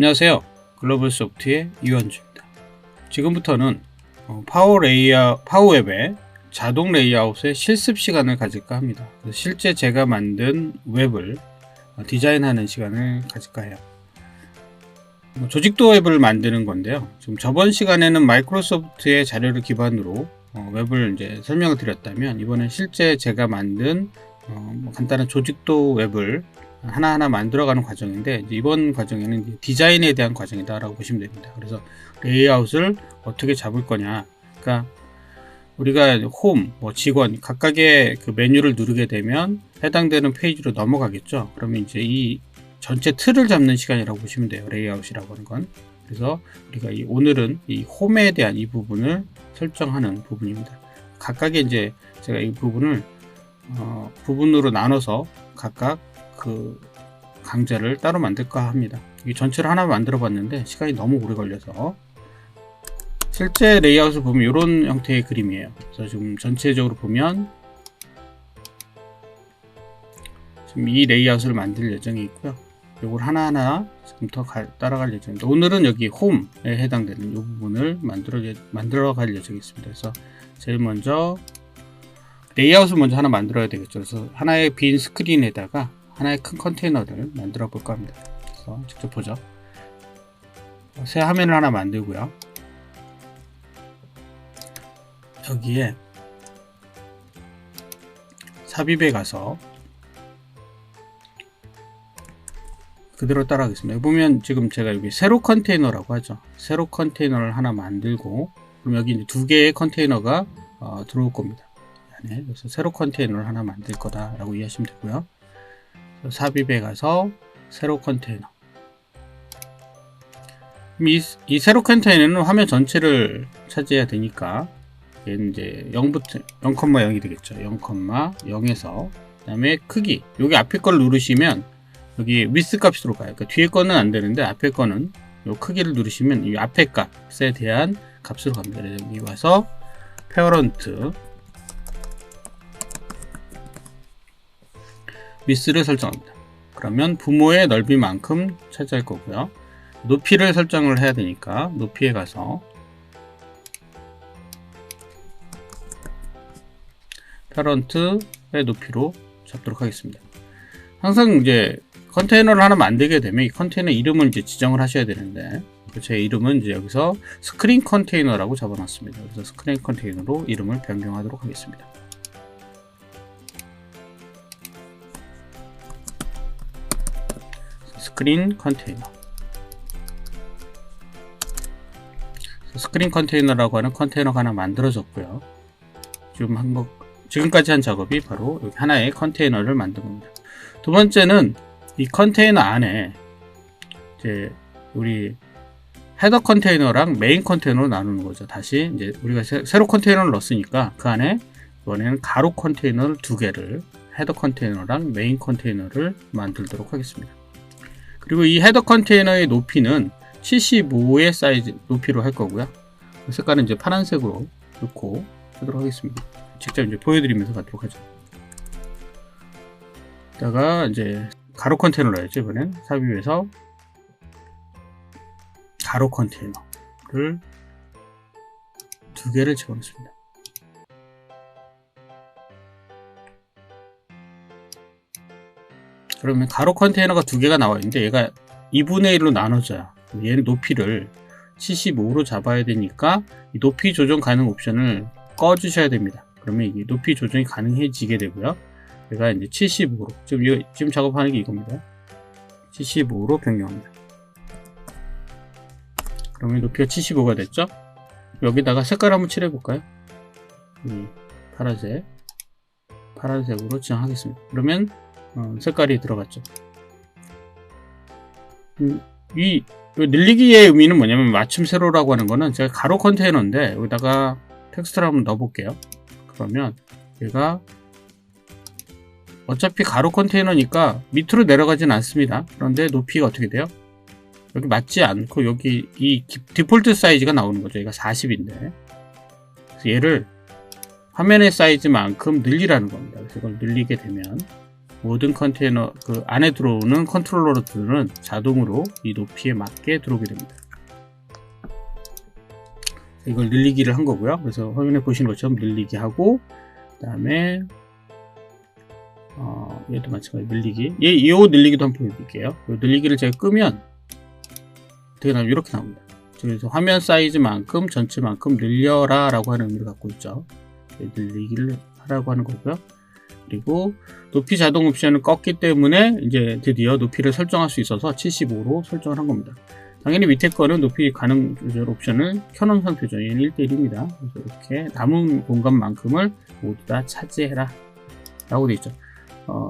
안녕하세요. 글로벌 소프트의 이원주입니다. 지금부터는 어, 파워 레이아웃, 파워웹의 자동 레이아웃의 실습 시간을 가질까 합니다. 실제 제가 만든 웹을 어, 디자인하는 시간을 가질까 해요. 뭐 조직도 웹을 만드는 건데요. 지금 저번 시간에는 마이크로소프트의 자료를 기반으로 어, 웹을 이제 설명을 드렸다면 이번엔 실제 제가 만든 뭐 간단한 조직도 웹을 하나하나 만들어가는 과정인데 이번 과정에는 디자인에 대한 과정이다라고 보시면 됩니다. 그래서 레이아웃을 어떻게 잡을 거냐. 그러니까 우리가 홈, 뭐 직원 각각의 그 메뉴를 누르게 되면 해당되는 페이지로 넘어가겠죠. 그러면 이제 이 전체 틀을 잡는 시간이라고 보시면 돼요. 레이아웃이라고 하는 건. 그래서 우리가 이 오늘은 이 홈에 대한 이 부분을 설정하는 부분입니다. 각각의 이제 제가 이 부분을 어, 부분으로 나눠서 각각 그 강좌를 따로 만들까 합니다. 이 전체를 하나 만들어 봤는데 시간이 너무 오래 걸려서 실제 레이아웃을 보면 이런 형태의 그림이에요. 그래서 지금 전체적으로 보면 지금 이 레이아웃을 만들 예정이 있고요. 이걸 하나하나 지금부터 따라갈 예정입니다. 오늘은 여기 홈에 해당되는 이 부분을 만들어, 만들어 갈 예정이 있습니다. 그래서 제일 먼저 레이아웃을 먼저 하나 만들어야 되겠죠. 그래서 하나의 빈 스크린에다가 하나의 큰 컨테이너를 만들어 볼까 합니다. 그래서 직접 보죠. 새 화면을 하나 만들고요. 여기에 삽입에 가서 그대로 따라가겠습니다. 보면 지금 제가 여기 세로 컨테이너라고 하죠. 세로 컨테이너를 하나 만들고 그럼 여기 이제 두 개의 컨테이너가 어, 들어올 겁니다. 그래서 세로 컨테이너를 하나 만들 거다라고 이해하시면 되고요. 삽입에 가서 세로 컨테이너 이, 이 세로 컨테이너는 화면 전체를 차지해야 되니까 이제 0부터 0,0이 되겠죠 0,0에서 그 다음에 크기 여기 앞에 걸 누르시면 여기 위스 값이 들어가요 그러니까 뒤에 거는 안 되는데 앞에 거는 요 크기를 누르시면 이 앞에 값에 대한 값으로 갑니다 여기 와서 페어런트 위스를 설정합니다. 그러면 부모의 넓이만큼 차지할 거고요. 높이를 설정을 해야 되니까 높이에 가서 페런트의 높이로 잡도록 하겠습니다. 항상 이제 컨테이너를 하나 만들게 되면 이 컨테이너 이름을 이제 지정을 하셔야 되는데 제 이름은 이제 여기서 스크린 컨테이너라고 잡아놨습니다. 그래서 스크린 컨테이너로 이름을 변경하도록 하겠습니다. 스크린 컨테이너 스크린 컨테이너라고 하는 컨테이너가 하나 만들어졌고요 지금 한거 지금까지 한 작업이 바로 여기 하나의 컨테이너를 만든 겁니다 두 번째는 이 컨테이너 안에 이제 우리 헤더 컨테이너랑 메인 컨테이너로 나누는 거죠 다시 이제 우리가 새, 로 컨테이너를 넣었으니까 그 안에 이번에는 가로 컨테이너를 두 개를 헤더 컨테이너랑 메인 컨테이너를 만들도록 하겠습니다 그리고 이 헤더 컨테이너의 높이는 75의 사이즈 높이로 할 거고요. 그 색깔은 이제 파란색으로 넣고 하도록 하겠습니다. 직접 이제 보여드리면서 가도록 하죠. 이따가 이제 가로 컨테이너로 해야죠. 이번엔 삽입해서 가로 컨테이너를 두 개를 집어넣습니다. 그러면 가로 컨테이너가 두 개가 나와 있는데 얘가 2분의 1로 나눠져요. 얘는 높이를 75로 잡아야 되니까 높이 조정 가능 옵션을 꺼주셔야 됩니다. 그러면 이게 높이 조정이 가능해지게 되고요. 얘가 이제 75로 지금 이 지금 작업하는 게 이겁니다. 75로 변경합니다. 그러면 높이가 75가 됐죠? 여기다가 색깔 한번 칠해 볼까요? 파란색 파란색으로 지정하겠습니다. 그러면 어, 색깔이 들어갔죠. 음, 이 늘리기의 의미는 뭐냐면 맞춤 세로라고 하는 거는 제가 가로 컨테이너인데 여기다가 텍스트를 한번 넣어 볼게요. 그러면 얘가 어차피 가로 컨테이너니까 밑으로 내려가진 않습니다. 그런데 높이가 어떻게 돼요? 여기 맞지 않고 여기 이 디폴트 사이즈가 나오는 거죠. 얘가 40인데. 그래서 얘를 화면의 사이즈만큼 늘리라는 겁니다. 그래서 이걸 늘리게 되면 모든 컨테이너 그 안에 들어오는 컨트롤러들은 자동으로 이 높이에 맞게 들어오게 됩니다. 이걸 늘리기를 한 거고요. 그래서 화면에 보시는 것처럼 늘리기 하고 그 다음에 어, 얘도 마찬가지 늘리기. 얘, 이 늘리기도 한번 보여드릴게요. 요 늘리기를 제가 끄면 어떻게 나오면 이렇게 나옵니다. 그래서 화면 사이즈만큼 전체만큼 늘려라 라고 하는 의미를 갖고 있죠. 늘리기를 하라고 하는 거고요. 그리고 높이 자동 옵션을 껐기 때문에 이제 드디어 높이를 설정할 수 있어서 75로 설정을 한 겁니다. 당연히 밑에 거는 높이 가능 조절 옵션을 켜놓은 상태죠. 얘는 1대1입니다. 그래서 이렇게 남은 공간만큼을 모두 다 차지해라 라고 되어 있죠. 어,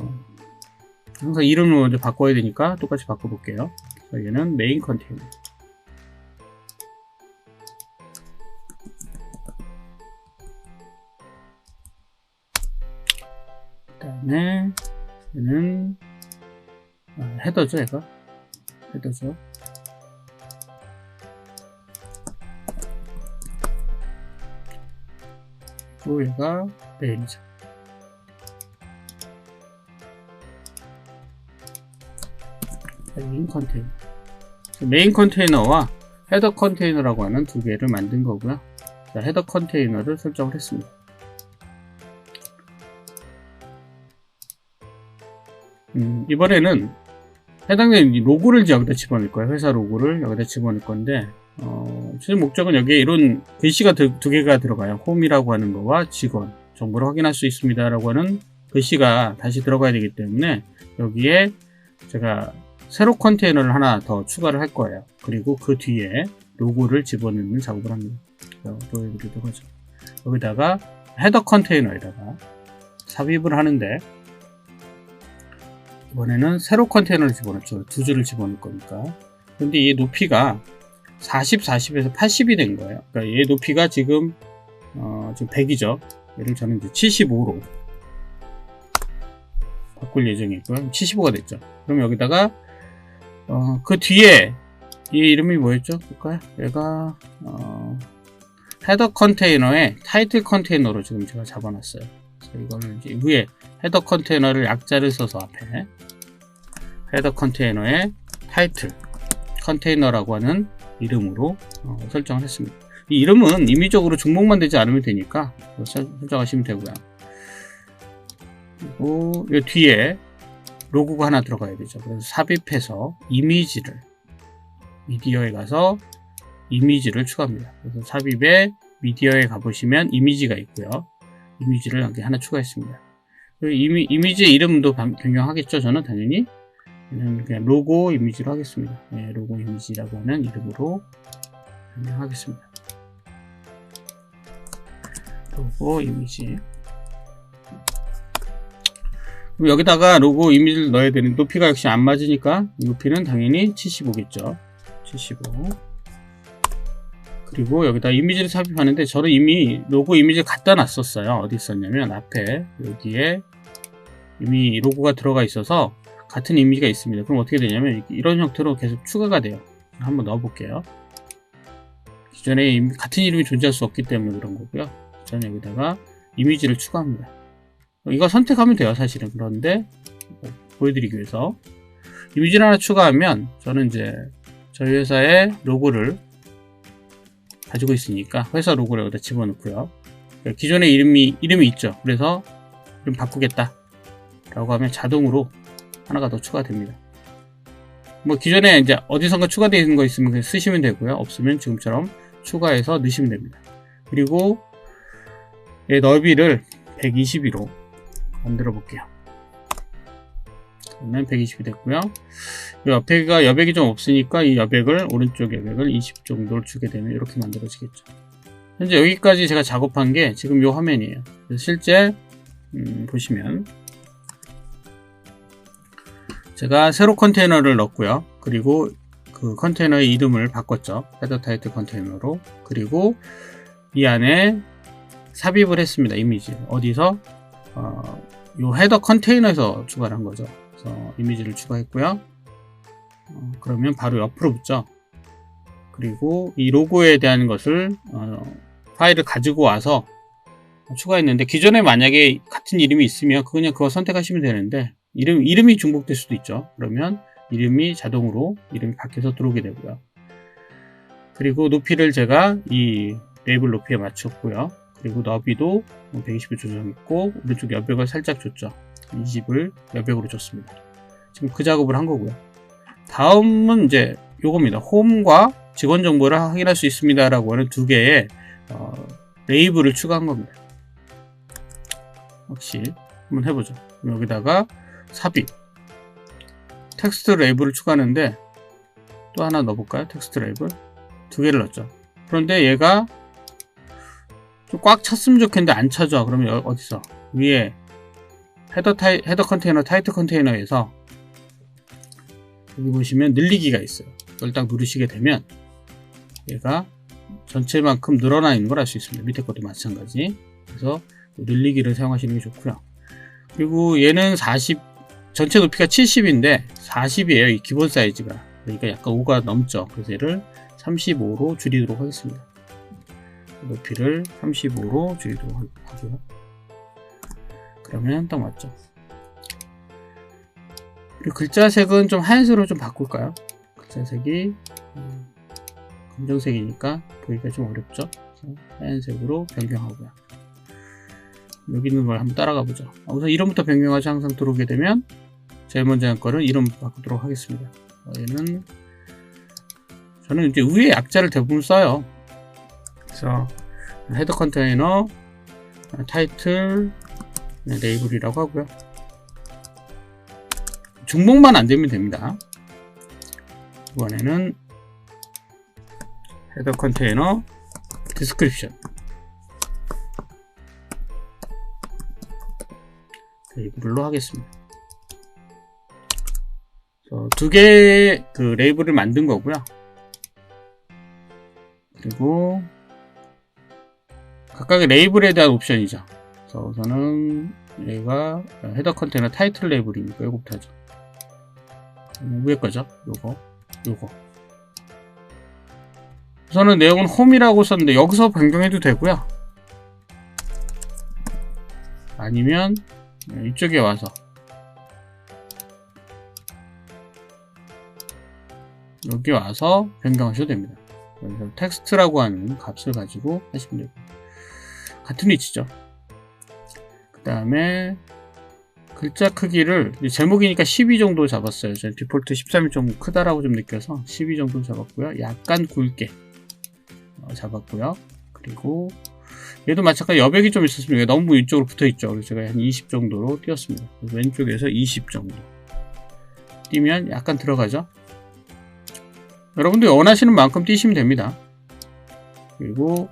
항상 이름을 먼저 바꿔야 되니까 똑같이 바꿔볼게요. 얘는 메인 컨테이너. 그 다음에 얘는 아, 헤더죠, 얘가 헤더죠. 그리고 얘가 메인이죠. 메인 컨테이너. 메인 컨테이너와 헤더 컨테이너라고 하는 두 개를 만든 거고요. 자, 헤더 컨테이너를 설정을 했습니다. 음, 이번에는 해당되는 로고를 여기다 집어넣을 거예요. 회사 로고를 여기다 집어넣을 건데, 어, 최종 목적은 여기에 이런 글씨가 두, 두 개가 들어가요. 홈이라고 하는 거와 직원, 정보를 확인할 수 있습니다 라고 하는 글씨가 다시 들어가야 되기 때문에 여기에 제가 새로 컨테이너를 하나 더 추가를 할 거예요. 그리고 그 뒤에 로고를 집어넣는 작업을 합니다. 보여드리도록 하죠. 여기다가 헤더 컨테이너에다가 삽입을 하는데 이번에는 세로 컨테이너를 집어넣죠. 두 줄을 집어넣을 거니까. 근데 이 높이가 40, 40에서 80이 된 거예요. 그러니까 얘 높이가 지금 어, 지금 100이죠. 얘를 저는 이제 75로 바꿀 예정이고요. 75가 됐죠. 그럼 여기다가 어, 그 뒤에 이 이름이 뭐였죠? 볼까요? 얘가 어, 헤더 컨테이너에 타이틀 컨테이너로 지금 제가 잡아놨어요. 그래서 이거는 이제 위에 헤더 컨테이너를 약자를 써서 앞에 헤더 컨테이너에 타이틀 컨테이너라고 하는 이름으로 어, 설정을 했습니다. 이 이름은 임의적으로 중복만 되지 않으면 되니까 설정하시면 되고요. 그리고 이 뒤에 로고가 하나 들어가야 되죠. 그래서 삽입해서 이미지를 미디어에 가서 이미지를 추가합니다. 그래서 삽입에 미디어에 가보시면 이미지가 있고요. 이미지를 여기 하나 추가했습니다. 이미, 이미지의 이름도 변경하겠죠. 저는 당연히 그냥 로고 이미지로 하겠습니다. 네, 로고 이미지라고 하는 이름으로 변경하겠습니다. 로고 이미지 그럼 여기다가 로고 이미지를 넣어야 되는 높이가 역시 안 맞으니까 높이는 당연히 75겠죠. 75 그리고 여기다 이미지를 삽입하는데 저는 이미 로고 이미지를 갖다 놨었어요. 어디 있었냐면 앞에 여기에 이미 로고가 들어가 있어서 같은 이미지가 있습니다. 그럼 어떻게 되냐면 이런 형태로 계속 추가가 돼요. 한번 넣어 볼게요. 기존에 같은 이름이 존재할 수 없기 때문에 그런 거고요. 저는 여기다가 이미지를 추가합니다 이거 선택하면 돼요 사실은. 그런데 뭐 보여드리기 위해서. 이미지를 하나 추가하면 저는 이제 저희 회사의 로고를 가지고 있으니까 회사 로고를 여기다 집어넣고요. 기존에 이름이 이름이 있죠. 그래서 이름 바꾸겠다. 라고 하면 자동으로 하나가 더 추가됩니다. 뭐 기존에 이제 어디선가 추가되어 있는 거 있으면 그냥 쓰시면 되고요. 없으면 지금처럼 추가해서 넣으시면 됩니다. 그리고 넓이를 122로 만들어 볼게요. 그러면 120이 됐고요. 옆에가 여백이 좀 없으니까 이 여백을 오른쪽 여백을 20 정도를 주게 되면 이렇게 만들어지겠죠. 현재 여기까지 제가 작업한 게 지금 이 화면이에요. 실제 음, 보시면 제가 새로 컨테이너를 넣었고요. 그리고 그 컨테이너의 이름을 바꿨죠. 헤더 타이틀 컨테이너로. 그리고 이 안에 삽입을 했습니다. 이미지. 어디서? 어, 요 헤더 컨테이너에서 추가를 한 거죠. 그래서 이미지를 추가했고요. 어, 그러면 바로 옆으로 붙죠. 그리고 이 로고에 대한 것을 어, 파일을 가지고 와서 추가했는데 기존에 만약에 같은 이름이 있으면 그냥 그거 선택하시면 되는데 이름 이름이 중복될 수도 있죠. 그러면 이름이 자동으로 이름이 바뀌어서 들어오게 되고요. 그리고 높이를 제가 이 레이블 높이에 맞췄고요. 그리고 너비도 120을 조정했고 오른쪽 여백을 살짝 줬죠. 20을 여백으로 줬습니다. 지금 그 작업을 한 거고요. 다음은 이제 요겁니다. 홈과 직원 정보를 확인할 수 있습니다라고 하는 두 개의 어, 레이블을 추가한 겁니다. 혹시 한번 해보죠. 여기다가 삽입 텍스트 레이블을 추가하는데 또 하나 넣어볼까요? 텍스트 레이블 두 개를 넣었죠. 그런데 얘가 좀 꽉 찼으면 좋겠는데 안 차죠. 그러면 여- 어디서 위에 헤더 타이 헤더 컨테이너 타이틀 컨테이너에서 여기 보시면 늘리기가 있어요. 이걸 딱 누르시게 되면 얘가 전체만큼 늘어나 있는 걸 알 수 있습니다. 밑에 것도 마찬가지. 그래서 늘리기를 사용하시는 게 좋고요. 그리고 얘는 40 전체 높이가 70인데 40이에요. 이 기본 사이즈가. 그러니까 약간 5가 넘죠. 그래서 얘를 35로 줄이도록 하겠습니다. 높이를 35로 줄이도록 하- 하고요. 그러면 딱 맞죠. 그리고 글자 색은 좀 하얀색으로 좀 바꿀까요? 글자 색이 음, 검정색이니까 보기가 좀 어렵죠. 하얀색으로 변경하고요. 여기 있는 걸 한번 따라가 보죠. 아, 우선 이름부터 변경하지 항상 들어오게 되면 제일 먼저 한 거는 이름 바꾸도록 하겠습니다. 어, 얘는 저는 이제 위에 약자를 대부분 써요. 그래서 헤더 컨테이너 어, 타이틀 네, 레이블이라고 하고요. 중복만 안 되면 됩니다. 이번에는 헤더 컨테이너 디스크립션 레이블로 하겠습니다. 두 개의 그 레이블을 만든 거고요. 그리고 각각의 레이블에 대한 옵션이죠. 그래서 우선은 얘가 헤더 컨테이너 타이틀 레이블이니까 이거부터 하죠. 음, 위에 거죠. 요거, 요거. 우선은 내용은 홈이라고 썼는데 여기서 변경해도 되고요. 아니면 이쪽에 와서 여기 와서 변경하셔도 됩니다. 그래서 텍스트라고 하는 값을 가지고 하시면 되고 같은 위치죠. 그 다음에 글자 크기를 제목이니까 12 정도 잡았어요. 저는 디폴트 13이 좀 크다라고 좀 느껴서 12 정도 잡았고요. 약간 굵게 어, 잡았고요. 그리고 얘도 마찬가지 여백이 좀 얘가 너무 이쪽으로 붙어 있죠. 그래서 제가 한 20 정도로 띄웠습니다. 그래서 왼쪽에서 20 정도 띄면 약간 들어가죠. 여러분들 원하시는 만큼 띄시면 됩니다. 그리고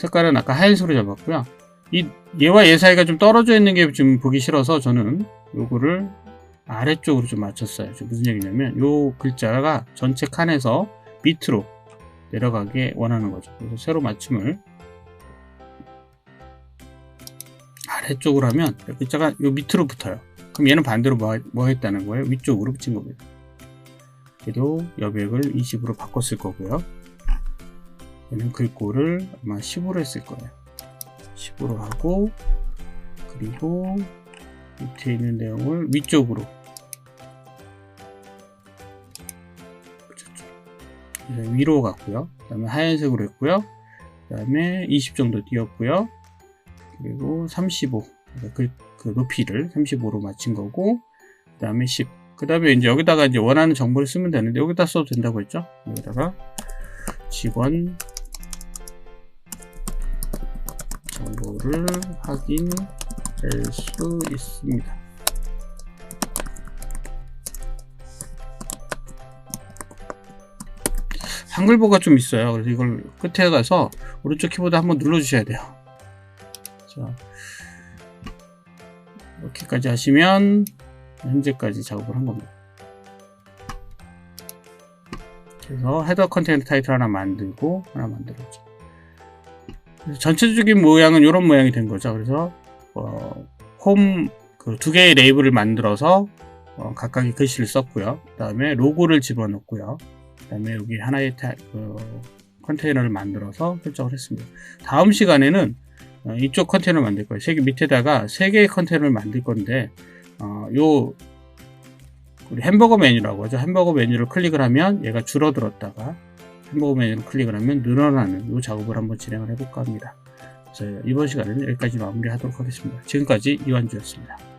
색깔은 아까 하얀색으로 잡았고요. 이 얘와 얘 사이가 좀 떨어져 있는 게좀 보기 싫어서 저는 요거를 아래쪽으로 좀 맞췄어요. 지금 무슨 얘기냐면 요 글자가 전체 칸에서 밑으로 내려가게 원하는 거죠. 그래서 세로 맞춤을 아래쪽으로 하면 글자가 요 밑으로 붙어요. 그럼 얘는 반대로 뭐, 뭐 했다는 거예요? 위쪽으로 붙인 겁니다. 얘도 여백을 20으로 바꿨을 거고요. 얘는 글꼴을 아마 10으로 했을 거예요. 10으로 하고 그리고 밑에 있는 내용을 위쪽으로 위로 갔고요. 그 다음에 하얀색으로 했고요. 그 다음에 20 정도 띄었고요. 그리고 35 그, 그 높이를 35로 맞춘 거고 그 다음에 10. 그 다음에 이제 여기다가 이제 원하는 정보를 쓰면 되는데 여기다 써도 된다고 했죠? 여기다가 직원 정보를 확인할 수 있습니다. 한글보가 좀 있어요. 그래서 이걸 끝에 가서 오른쪽 키보드 한번 눌러주셔야 돼요. 자, 이렇게까지 하시면 현재까지 작업을 한 겁니다. 그래서 헤더 컨테이너 타이틀 하나 만들고 하나 만들었죠. 전체적인 모양은 이런 모양이 된 거죠. 그래서 어, 홈그 두 개의 레이블을 만들어서 어, 각각의 글씨를 썼고요. 그 다음에 로고를 집어넣고요. 그 다음에 여기 하나의 타, 그, 컨테이너를 만들어서 설정을 했습니다. 다음 시간에는 어, 이쪽 컨테이너를 만들 거예요. 세 개 밑에다가 세 개의 컨테이너를 만들 건데 어, 요 우리 햄버거 메뉴라고 하죠. 햄버거 메뉴를 클릭을 하면 얘가 줄어들었다가 햄버거 메뉴를 클릭을 하면 늘어나는 이 작업을 한번 진행을 해볼까 합니다. 그래서 이번 시간은 여기까지 마무리하도록 하겠습니다. 지금까지 이완주였습니다.